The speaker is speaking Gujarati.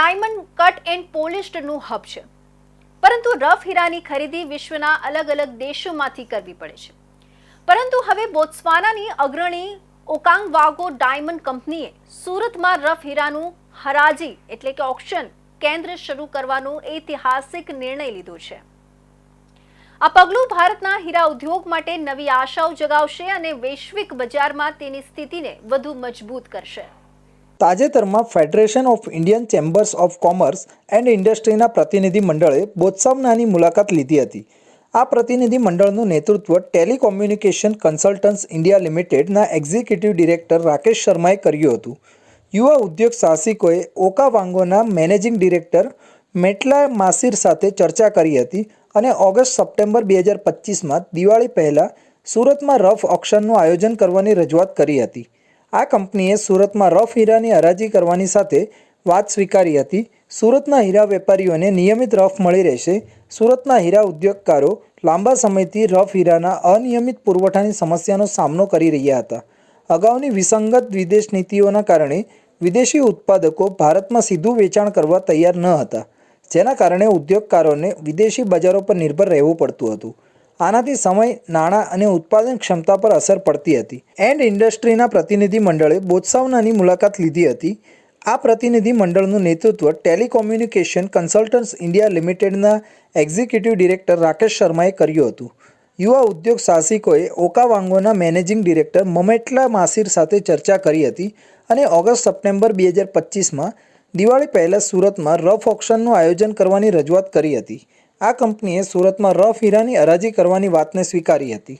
ડાયમંડ કટ એન્ડ પોલિશ્ડનું હબ છે. પરંતુ રફ હીરાની ખરીદી વિશ્વના અલગ અલગ દેશોમાંથી કરવી પડે છે. પરંતુ હવે બોત્સવાનાની અગ્રણી ઓકાંગવાગો ડાયમંડ કંપનીએ સુરતમાં રફ હીરાનું હરાજી એટલે કે ઓક્શન કેન્દ્ર શરૂ કરવાનો ઐતિહાસિક નિર્ણય લીધો છે. આ પગલું ભારતના હીરા ઉદ્યોગ માટે નવી આશાઓ જગાવશે અને વૈશ્વિક બજારમાં તેની સ્થિતિને વધુ મજબૂત કરશે. તાજેતરમાં federation of Indian chambers of commerce and ઇન્ડસ્ટ્રીના પ્રતિનિધિ મંડળે બોત્સવાનાની મુલાકાત લીધી હતી. આ પ્રતિનિધિ મંડળનું નેતૃત્વ ટેલિકોમ્યુનિકેશન કન્સલ્ટન્ટ્સ ઇન્ડિયા લિમિટેડના એક્ઝિક્યુટિવ ડિરેક્ટર રાકેશ શર્માએ કર્યું હતું. યુવા ઉદ્યોગ સાહસિકોએ ઓકાવાંગોના મેનેજિંગ ડિરેક્ટર મેટલા માસિર સાથે ચર્ચા કરી હતી અને ઓગસ્ટ સપ્ટેમ્બર બે હજાર પચીસમાં દિવાળી પહેલાં સુરતમાં રફ ઓક્શનનું આયોજન કરવાની રજૂઆત કરી હતી. આ કંપનીએ સુરતમાં રફ હીરાની હરાજી કરવાની સાથે વાત સ્વીકારી હતી. સુરતના હીરા વેપારીઓને નિયમિત રફ મળી રહેશે. સુરતના હીરા ઉદ્યોગકારો લાંબા સમયથી રફ હીરાના અનિયમિત પુરવઠાની સમસ્યાનો સામનો કરી રહ્યા હતા. અગાઉની વિસંગત વિદેશ નીતિઓના કારણે વિદેશી ઉત્પાદકો ભારતમાં સીધું વેચાણ કરવા તૈયાર ન હતા, જેના કારણે ઉદ્યોગકારોને વિદેશી બજારો પર નિર્ભર રહેવું પડતું હતું. આનાથી સમય, નાણાં અને ઉત્પાદન ક્ષમતા પર અસર પડતી હતી. એન્ડ ઇન્ડસ્ટ્રીના પ્રતિનિધિ મંડળે બોત્સાવનાની મુલાકાત લીધી હતી. આ પ્રતિનિધિ મંડળનું નેતૃત્વ ટેલિકોમ્યુનિકેશન કન્સલ્ટન્ટ્સ ઇન્ડિયા લિમિટેડના એક્ઝિક્યુટિવ ડિરેક્ટર રાકેશ શર્માએ કર્યું હતું. યુવા ઉદ્યોગ સાહસિકોએ ઓકાવાંગોના મેનેજિંગ ડિરેક્ટર મમેટલા માસિર સાથે ચર્ચા કરી હતી અને ઓગસ્ટ સપ્ટેમ્બર બે હજાર પચીસમાં દિવાળી પહેલાં સુરતમાં રફ ઓક્શનનું આયોજન કરવાની રજૂઆત કરી હતી. આ કંપનીએ સુરતમાં રફ હીરાની હરાજી કરવાની વાતને સ્વીકારી હતી.